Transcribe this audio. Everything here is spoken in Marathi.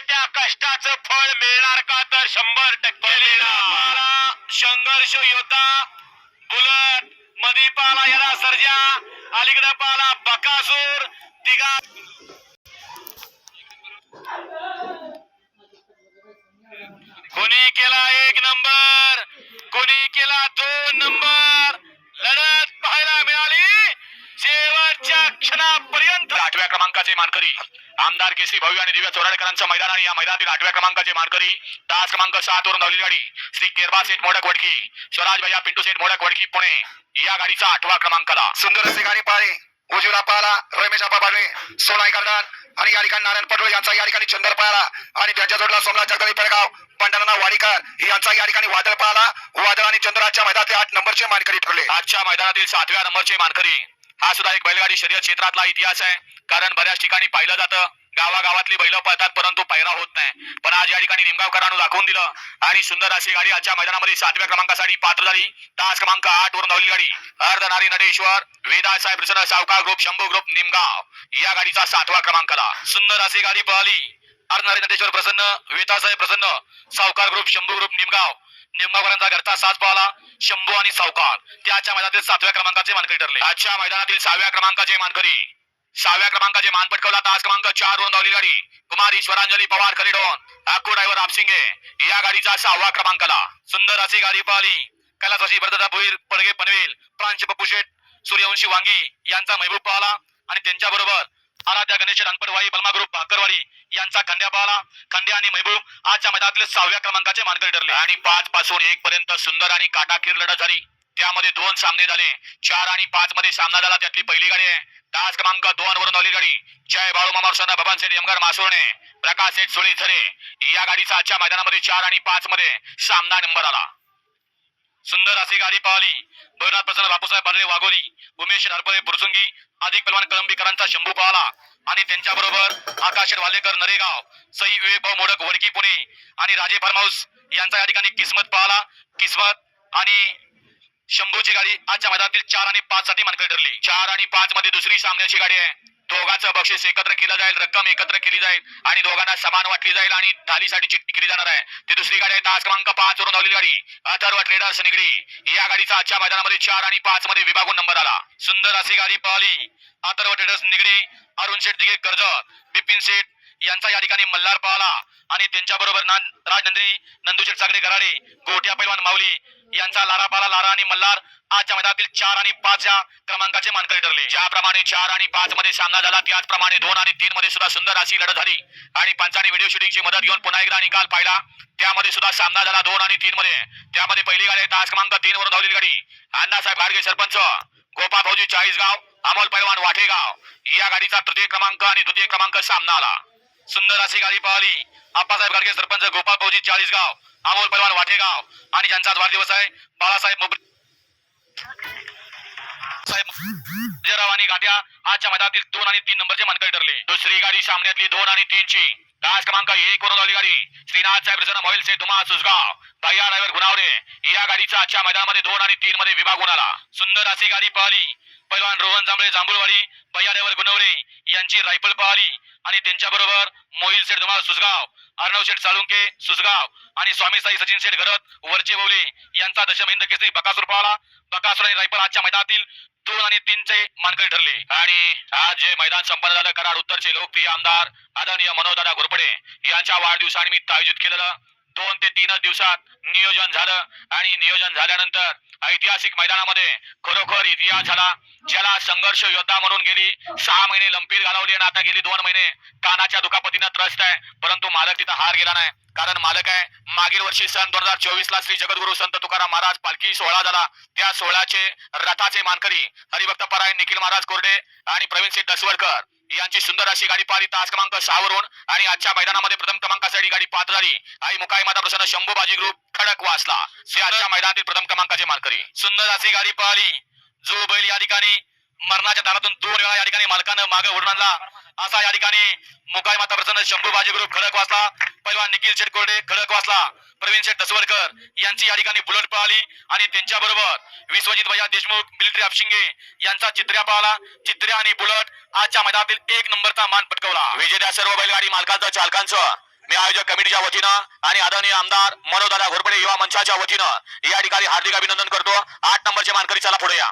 त्या कष्टाचं फळ मिळणार का तर शंभर टक्के मिळणार. संघर्ष योद्धा बुलट मधी पाला याला सर्जा अलीकडे पाला बकासूर तिघा कोणी केला एक नंबर कोणी केला दोन नंबर लढत पाहायला मिळाली शेवटच्या क्षणापर्यंत आठव्या क्रमांकाचे मानकरी. आमदार केसरी भव्य आणि दिव्या चोराडेकरांचं मैदान आणि या मैदानातील आठव्या क्रमांकाचे मानकरी. तास क्रमांक सात वरून धावलेली गाडी श्री केरबा सेठ मोडक वडकी. स्वराज भैया पिंटू सेठ मोडक वडकी पुणे. या गाडीचा आठवा क्रमांकाला. सुंदर असे गाडी पाहिली उजवीला पाहिला रमेश आपा बाजवे सोनाई गार्डन. आणि या ठिकाणी नारायण पटोळे यांचा या ठिकाणी चंदर पाहिला आणि त्यांच्या जोडला सोमनाथ जगदळी पेडगाव. पंढरनाथ वाडीकर. यांचा या ठिकाणी वादळ पाहिला वादळ आणि चंद्राच्या मैदानातले आठ नंबरचे मानकरी ठरले. आजच्या मैदानातील सातव्या नंबरचे मानकरी. हा सुद्धा एक बैलगाडी शर्यत क्षेत्रातला इतिहास आहे. कारण बऱ्याच ठिकाणी पाहिलं जातं. गावागावातली बैल पळतात परंतु पैरा होत नाही. पण आज या ठिकाणी निमगावकरांना दाखवून दिलं. आणि सुंदर अशी गाडी आजच्या मैदानामध्ये सातव्या क्रमांकासाठी पात्र झाली. तास क्रमांक आठ वरून धावली गाडी. अर्धनारी नटेश्वर वेदा साहेब प्रसन्न सावकार ग्रुप शंभू ग्रुप निमगाव. या गाडीचा सातवा क्रमांकाला. सुंदर अशी गाडी पळाली. अर्धनारी नटेश्वर प्रसन्न वेदा साहेब प्रसन्न सावकार ग्रुप शंभू ग्रुप निमगाव. निमगावकरांचा घरचा साथ पाहला शंभू आणि सावकार. त्याच्या मैदानातील सातव्या क्रमांकाचे मानकरी ठरले. आजच्या मैदानातील सहाव्या क्रमांकाचे मानकरी. सहाव्या क्रमांकाचे मान पटकवला तास क्रमांक चार वरून धावली गाडी. कुमार ईश्वरांजली पवार खरेडोन. आखू ड्रायव्हर आपसिंगे. या गाडीचा सहावा क्रमांकाला. सुंदर अशी गाडी पाहिली. कैलासवासी भरदादा भुईर पडगे पनवेल. प्रांच बप्पू शेठ सूर्यवंशी वांगी यांचा महबूब पाहला. आणि त्यांच्या बरोबर आराध्या गणेश अनपडवाई बलमा ग्रुप भाकरवाडी यांचा खंड्या पाहला. खंड्या आणि महबूब आजच्या मैदानातले सहाव्या क्रमांकाचे मानकरी ठरले. आणि पाच पासून एक पर्यंत सुंदर आणि काटाकीर लढत झाली. त्यामध्ये दोन सामने झाले. चार आणि पाच मध्ये सामना झाला. त्यातली पहिली गाडी आहे. तास क्रमांक दोन वरून आली गाडी जय बाळू मामा भवन सेठ यमगार मासुरणे प्रकाश सेठ सोळी झरे. या गाडीचा आजच्या मैदानामध्ये चार आणि पाच मध्ये सामना नंबर आला. सुंदर अशी गाडी पाहिली. भैरनाथ प्रसन्न बापूसाहेब बादळे वाघोली उमेश नरपळे बुरसुंगी अधिक पलवान कळंबीकरांचा शंभू पाहला. आणि त्यांच्या बरोबर आकाश वालेकर नरेगाव सई विवेक भाऊ मोडक वडकी पुणे आणि राजे फार्म हाऊस यांचा या ठिकाणी किस्मत पाहला. किस्मत आणि शंभूची गाडी आजच्या मैदानातील चार आणि पाच साठी मानकरी ठरली. चार आणि पाच मध्ये दुसरी सामन्याची गाडी आहे. दोघांचं बक्षीस एकत्र केलं जाईल रक्कम एकत्र केली जाईल आणि दोघांना समान वाटली जाईल आणि थालीसाठी चिठ्ठी केली जाणार आहे. ती दुसरी गाडी आहे तास क्रमांक पाच वरून धावलेली गाडी अथर्व ट्रेडर्स निगडी. या गाडीचा आजच्या मैदानामध्ये चार आणि पाच मध्ये विभागून नंबर आला. सुंदर अशी गाडी पळाली. अथर्व ट्रेडर्स निगडी अरुण शेठ दिघे कर्ज बिपिन शेठ यांचा या ठिकाणी मल्हार पळाला. आणि त्यांच्याबरोबर बरोबर राजनंदिनी नंदुशेठ सागडे घराडे गोट्या पैलवान माऊली यांचा लारा पाला लारा आणि मल्हार आजच्या मैदानातील चार आणि पाच या क्रमांकाचे मानकरी ठरले. ज्याप्रमाणे चार आणि पाच मध्ये सामना झाला त्याचप्रमाणे दोन आणि तीन मध्ये सुद्धा सुंदर अशी लढत झाली. आणि पंचाने व्हिडिओ शूटिंगची मदत घेऊन पुन्हा एकदा निकाल पाहिला. त्यामध्ये सुद्धा सामना झाला दोन आणि तीन मध्ये. त्यामध्ये पहिली गाडी तास क्रमांक तीन वरून धावलेली गाडी. अण्णासाहेब गाडगे सरपंच गोपाळ भाऊजी चाळीसगाव अमोल पैलवान वाठेगाव. या गाडीचा तृतीय क्रमांक आणि द्वितीय क्रमांक सामना आला. सुंदर अशी गाडी पळाली. आप्पासाहेब गाडगे सरपंच गोपाळ भाऊजी चाळीसगाव. अमोल पैलवान वाठेगाव आणि ज्यांचा आज वाढदिवस आहे बाळासाहेब मोबरे साहेब आणि गाठ्या आजच्या मैदानातील दोन आणि तीन नंबरचे मानकरी ठरले. दुसरी गाडी सामन्यातली दोन आणि तीन ची तास क्रमांक एक वरून आली गाडी. श्रीनाथ साहेब रिझन मोबाईल से धुमा सुसगाव भैया ड्रायव्हर गुणावरे. या गाडीचा आजच्या मैदानामध्ये दोन आणि तीन मध्ये विभाग होऊन आला सुंदर अशी गाडी पळाली पैलवान रोहन जांभळे जांभूळवाडी. भैया ड्रायव्हर गुणवरे यांची रायफल पळाली आणि त्यांच्या बरोबर मोहिल शेठ धुमाळ सुसगाव अर्णव शेठ साळुंके सुसगाव आणि स्वामी साई सचिन शेठ घरत वरचे बोले यांचा दशमहिंद केसरी बकासूर पाहला बकासूर आणि रायफल आजच्या मैदानातील दोन आणि तीनचे मानकरी ठरले. आणि आज जे मैदान संपन्न झालं कराड उत्तरचे लोकप्रिय आमदार आदरणीय मनोदादा घोरपडे यांच्या वाढदिवसानिमित्त आयोजित केलेलं दोन ते तीनच दिवसात नियोजन झालं. आणि नियोजन झाल्यानंतर ऐतिहासिक मैदानामध्ये खरोखर इतिहास झाला. ज्याला संघर्ष योद्धा म्हणून गेली सहा महिने लंपीर घालवली आणि आता गेली दोन महिने. कानाच्या दुखापतीनं त्रस्त आहे परंतु मालक तिथं हार गेला नाही. कारण मालक आहे मागील वर्षी सन दोन हजार चोवीस ला श्री जगद्गुरु संत तुकाराम महाराज पालखी सोहळा झाला. त्या सोहळ्याचे रथाचे मानकरी हरिभक्त परायण निखिल महाराज कोरडे आणि प्रवीण सिंग दसवडकर यांची सुंदर अशी गाडी पाहिली. तास क्रमांक सहा वरून आणि आजच्या मैदानामध्ये प्रथम क्रमांकासाठी गाडी पात्र झाली आई मुकाई माता प्रसन्न शंभू बाजी ग्रुप खडक वाचला आजच्या मैदानातील प्रथम क्रमांकाचे मानकरी. सुंदर अशी गाडी पाहिली. जो बैल या ठिकाणी मरणाच्या दारातून दोन वेळा या ठिकाणी मालकानं मागे ओढून आणला. असा या ठिकाणी मुकाई माता प्रसन्न शंभू बाजी ग्रुप खडक वाचला पहिलवान निखिल शेठ कोरडे खडक वाचला प्रवीण शेठ दसवडकर यांची या ठिकाणी बुलेट पळाली आणि त्यांच्या बरोबर विश्वजित भैया देशमुख मिलिटरी अपशिंगे यांचा चित्र्या पळाला. चित्र्या आणि बुलट आजच्या मैदानातील एक नंबरचा मान पटकवला. विजेत्या सर्व बैलगाडी मालकांचं चालकांचं मी आयोजक कमिटीच्या वतीनं आणि आदरणीय आमदार मनोदादा घोरपडे युवा मंचाच्या वतीनं या ठिकाणी हार्दिक अभिनंदन करतो. आठ नंबरचे मानकरी चला पुढे या.